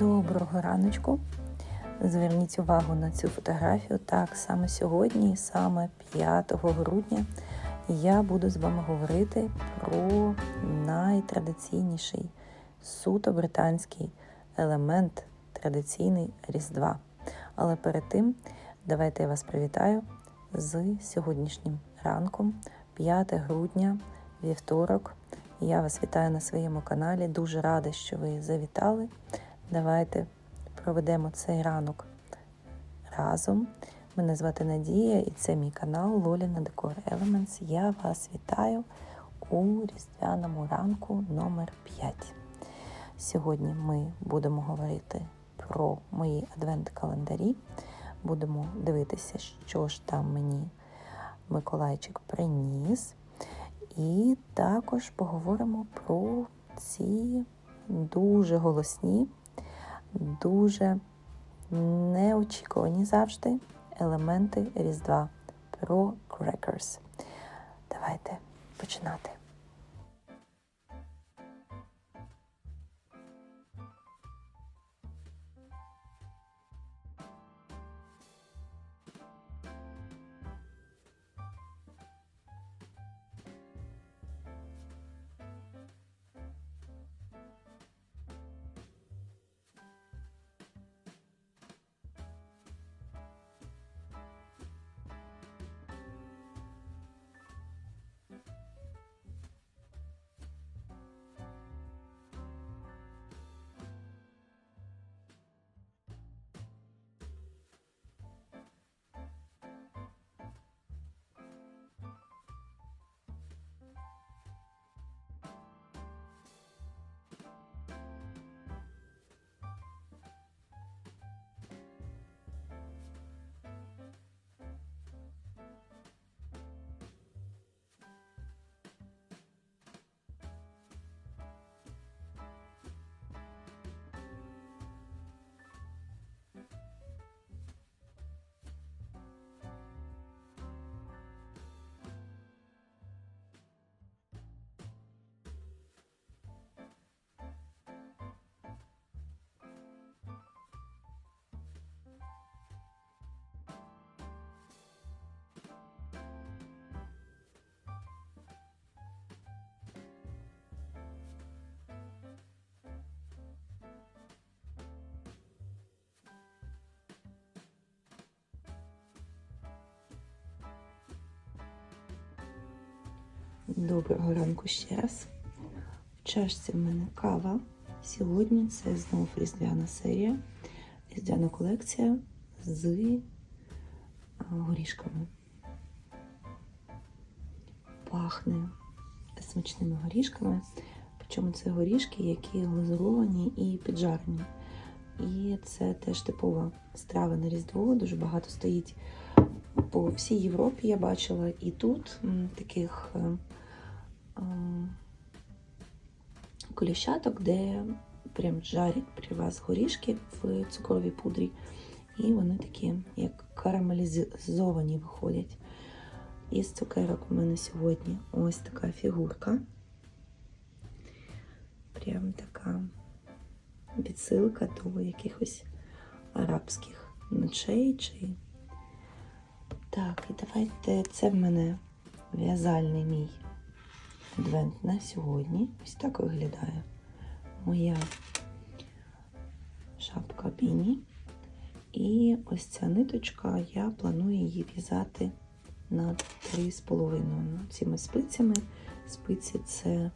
Доброго раночку. Зверніть увагу на цю фотографію. Так, саме сьогодні, саме 5 грудня, я буду з вами говорити про найтрадиційніший суто британський елемент традиційний Різдва. Але перед тим давайте я вас привітаю з сьогоднішнім ранком, 5 грудня, вівторок. Я вас вітаю на своєму каналі. Дуже рада, що ви завітали. Давайте проведемо цей ранок разом. Мене звати Надія і це мій канал Лоліна Декор Elements. Я вас вітаю у різдвяному ранку номер 5 Сьогодні ми будемо говорити про мої адвент-календарі. Будемо дивитися, що ж там мені Миколайчик приніс. І також поговоримо про ці дуже голосні, дуже неочікувані завжди елементи Різдва про crackers. Давайте починати. Доброго ранку ще раз. В чашці в мене кава. Сьогодні це знову різдвяна серія, різдвяна колекція з горішками. Пахне смачними горішками. Причому це горішки, які глазуровані і піджарені. І це теж типова страва на Різдво. Дуже багато стоїть по всій Європі. Я бачила і тут таких коліщаток, де прям жарять при вас горішки в цукровій пудрі, і вони такі, як карамелізовані виходять. Із цукерок у мене сьогодні ось така фігурка. Прям така відсилка до якихось арабських ночей. чи Так, і давайте це в мене в'язальний мій адвент на сьогодні. Ось так виглядає моя шапка Біні. І ось ця ниточка, я планую її в'язати на 3,5 цими спицями. Спиці це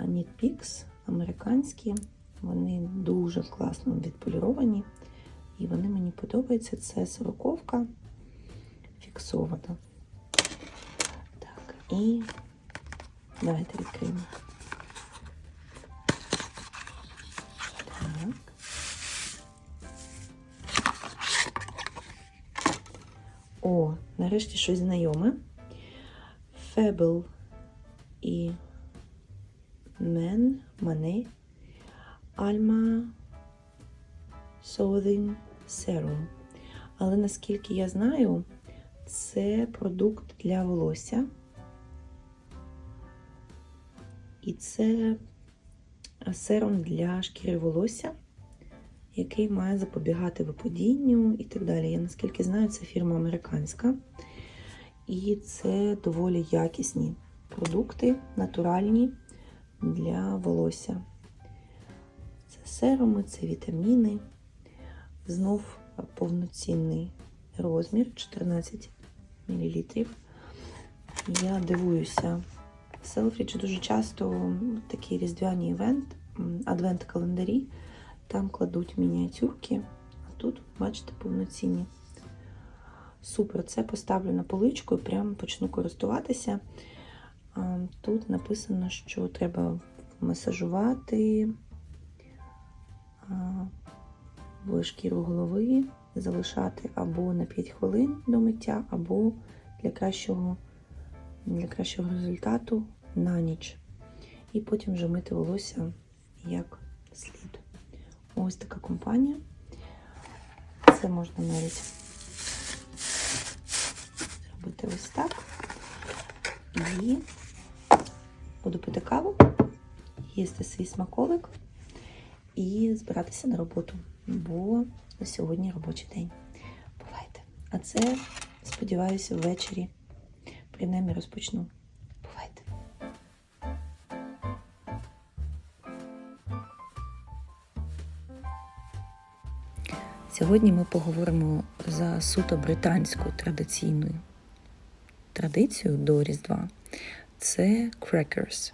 Knit Picks американські. Вони дуже класно відполіровані. І вони мені подобаються. Це сороковка фіксована. Так, і Давайте відкриємо. Так. О, нарешті щось знайоме. Фебл і Мен, Мане, Альма Soothing Serum. Але наскільки я знаю, це продукт для волосся. І це серум для шкіри волосся. який має запобігати випадінню і так далі. Я наскільки знаю, це фірма американська. І це доволі якісні продукти, натуральні для волосся. Це серуми, це вітаміни. Знов повноцінний розмір 14 мл. Я дивуюся. Селфрідж дуже часто такі різдвяні івент, адвент-календарі. Там кладуть мініатюрки, а тут, бачите, повноцінні. Супер, це поставлю на поличку і прямо почну користуватися. Тут написано, що треба масажувати шкіру голови, залишати або на 5 хвилин до миття, або для кращого, для кращого результату на ніч. І потім вже мити волосся як слід. Ось така компанія. Це можна навіть зробити ось так. І буду пити каву, їсти свій смаколик і збиратися на роботу, бо на сьогодні робочий день. Бувайте. А це, сподіваюся, ввечері принаймні розпочну. Сьогодні ми поговоримо за суто британську традиційну традицію до Різдва. Це крекерс.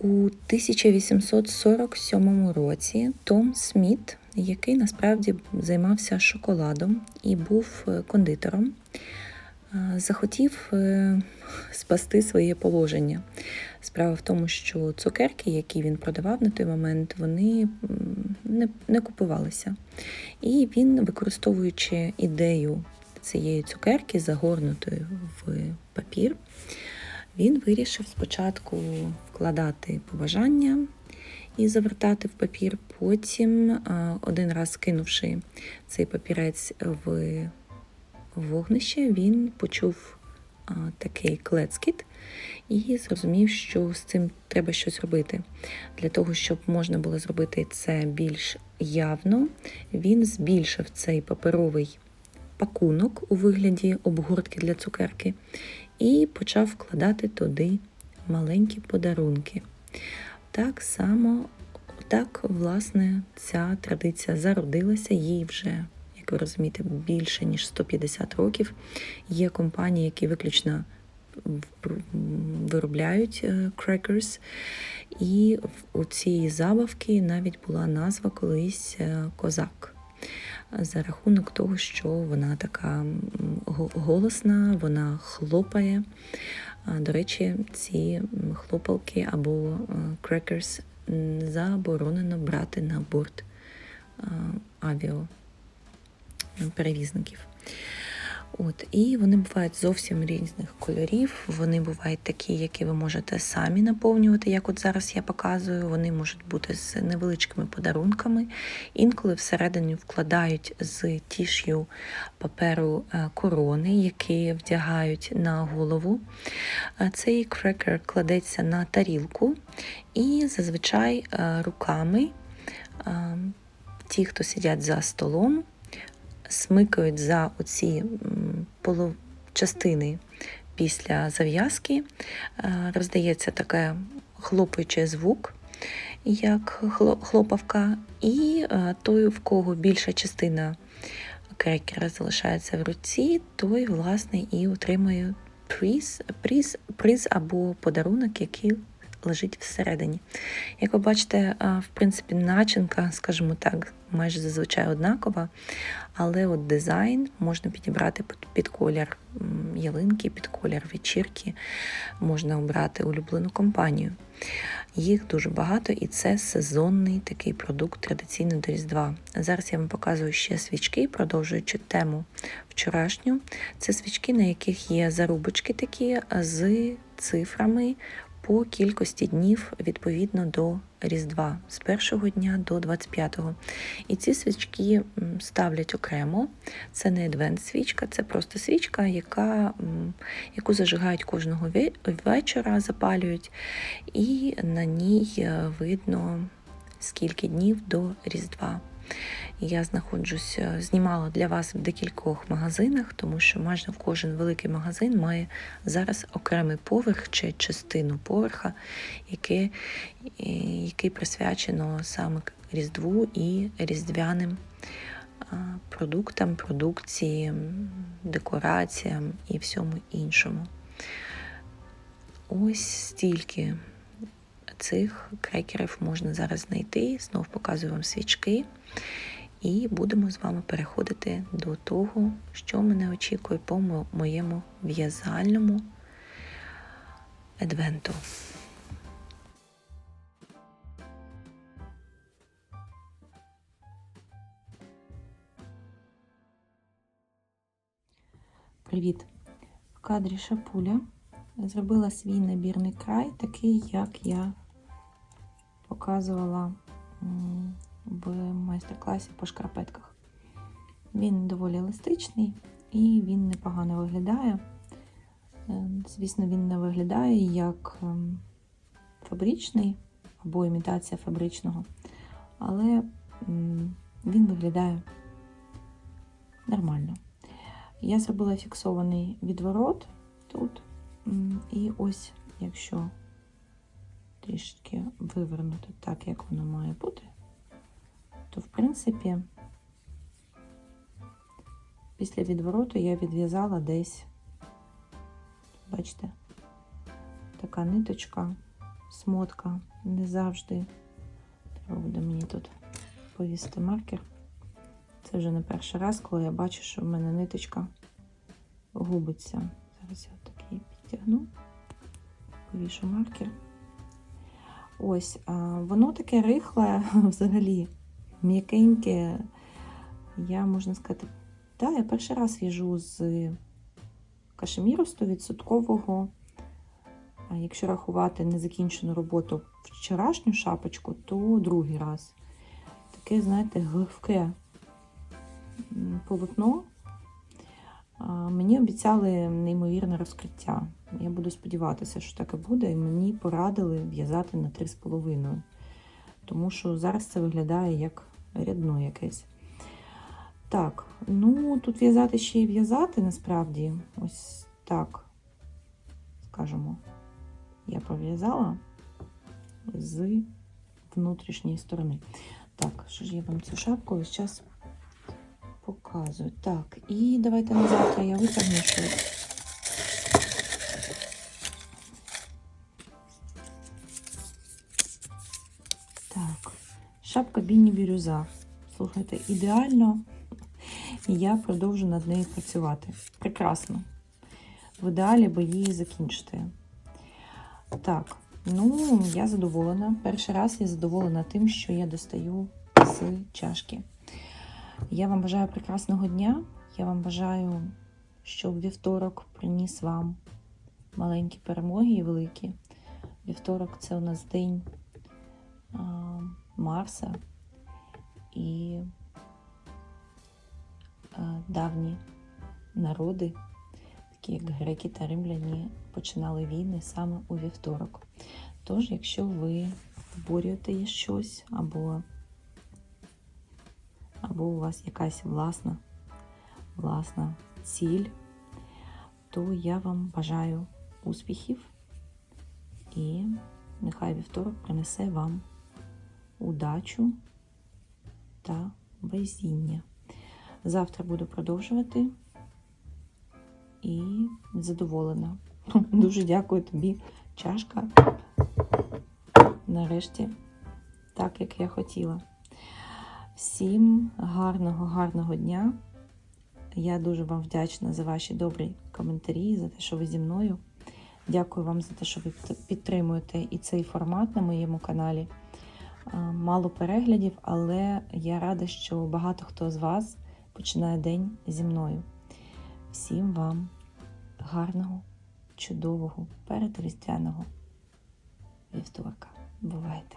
У 1847 році Том Сміт, який насправді займався шоколадом і був кондитером, захотів е, спасти своє положення. Справа в тому, що цукерки, які він продавав на той момент, вони не, не купувалися. І він, використовуючи ідею цієї цукерки, загорнутої в папір, він вирішив спочатку вкладати побажання і завертати в папір. Потім, один раз кинувши цей папірець в вогнище, він почув такий клецкіт і зрозумів, що з цим треба щось робити. Для того, щоб можна було зробити це більш явно, він збільшив цей паперовий пакунок у вигляді обгортки для цукерки і почав вкладати туди маленькі подарунки. Так само, так, власне, ця традиція зародилася, їй вже, як ви розумієте, більше ніж 150 років. Є компанії, які виключно виробляють крекерс. І у цій забавки навіть була назва колись е, козак за рахунок того, що вона така голосна, вона хлопає. До речі, ці хлопалки або крекерс заборонено брати на борт авіаперевізників. От, І вони бувають зовсім різних кольорів. Вони бувають такі, які ви можете самі наповнювати, як от зараз я показую. Вони можуть бути з невеличкими подарунками. Інколи всередині вкладають з тіш'ю паперу е, корони, які вдягають на голову. Е, цей крекер кладеться на тарілку і зазвичай е, руками ті, хто сидять за столом смикають за оці половчастини після зав'язки, е, роздається таке хлопаючий звук, як хлопавка, і е, той, в кого більша частина крекера залишається в руці, той, власне, і отримує приз, приз, приз або подарунок, який лежить всередині. Як ви бачите, в принципі, начинка, скажімо так, майже зазвичай однакова, але от дизайн можна підібрати під колір ялинки, під колір вечірки, можна обрати улюблену компанію. Їх дуже багато, і це сезонний такий продукт традиційно до Різдва. Зараз я вам показую ще свічки, продовжуючи тему вчорашню. Це свічки, на яких є зарубочки такі з цифрами по кількості днів відповідно до Різдва з першого дня до 25-го. І ці свічки ставлять окремо. Це не адвент-свічка, це просто свічка, яка, яку зажигають кожного вечора, запалюють, і на ній е, видно, скільки днів до Різдва. Я знаходжусь, е, знімала для вас в декількох магазинах, тому що майже кожен великий магазин має зараз окремий поверх чи частину поверха, яке, е, який присвячено саме Різдву і різдвяним продуктам, продукції, декораціям і всьому іншому. Ось стільки цих крекерів можна зараз знайти. Знов показую вам свічки. І будемо з вами переходити до того, що мене очікує по моєму в'язальному адвенту. Привіт! В кадрі Шапуля зробила свій набірний край, такий, як я показувала в майстер-класі по шкарпетках. Він доволі еластичний і він непогано виглядає. Е, Звісно, він не виглядає як ем, фабричний або імітація фабричного, але він виглядає нормально. Я зробила фіксований відворот тут. І ось, якщо трішки вивернути так, як воно має бути, то в принципі після відвороту я відв'язала десь, бачите, така ниточка, смотка, не завжди. Треба буде мені тут повісити маркер. Це вже не перший раз, коли я бачу, що в мене ниточка губиться. Зараз я такий підтягну, повішу маркер. Ось, воно таке рихле взагалі, м'якеньке. Я можна сказати, так, я перший раз в'яжу з кашеміру 100%. А якщо рахувати незакінчену роботу вчорашню шапочку, то другий раз. Таке, знаєте, гливке полотно. Мені обіцяли неймовірне розкриття. Я буду сподіватися, що так і буде. І мені порадили в'язати на 3,5. Тому що зараз це виглядає як рядно якесь. Так, ну тут в'язати ще й в'язати насправді. Ось так, скажімо, я пров'язала з внутрішньої сторони. Так, що ж я вам цю шапку ось час показую. Так, і давайте на завтра я витягну щось. Бірюза. Слухайте, ідеально. Я продовжу над нею працювати. Прекрасно. В ідеалі би її закінчити. Так, ну, я задоволена. Перший раз я задоволена тим, що я достаю з чашки. Я вам бажаю прекрасного дня. Я вам бажаю, щоб вівторок приніс вам маленькі перемоги і великі. Вівторок це у нас день а, Марса і давні народи, такі як греки та римляні, починали війни саме у вівторок. Тож, якщо ви виборюєте щось або або у вас якась власна, власна ціль, то я вам бажаю успіхів і нехай вівторок принесе вам удачу та везіння. Завтра буду продовжувати і задоволена. Дуже дякую тобі, чашка. Нарешті, так як я хотіла. Всім гарного, гарного дня. Я дуже вам вдячна за ваші добрі коментарі, за те, що ви зі мною. Дякую вам за те, що ви підтримуєте і цей формат на моєму каналі. А, Мало переглядів, але я рада, що багато хто з вас починає день зі мною. Всім вам гарного, чудового, передріздвяного вівторка. Бувайте!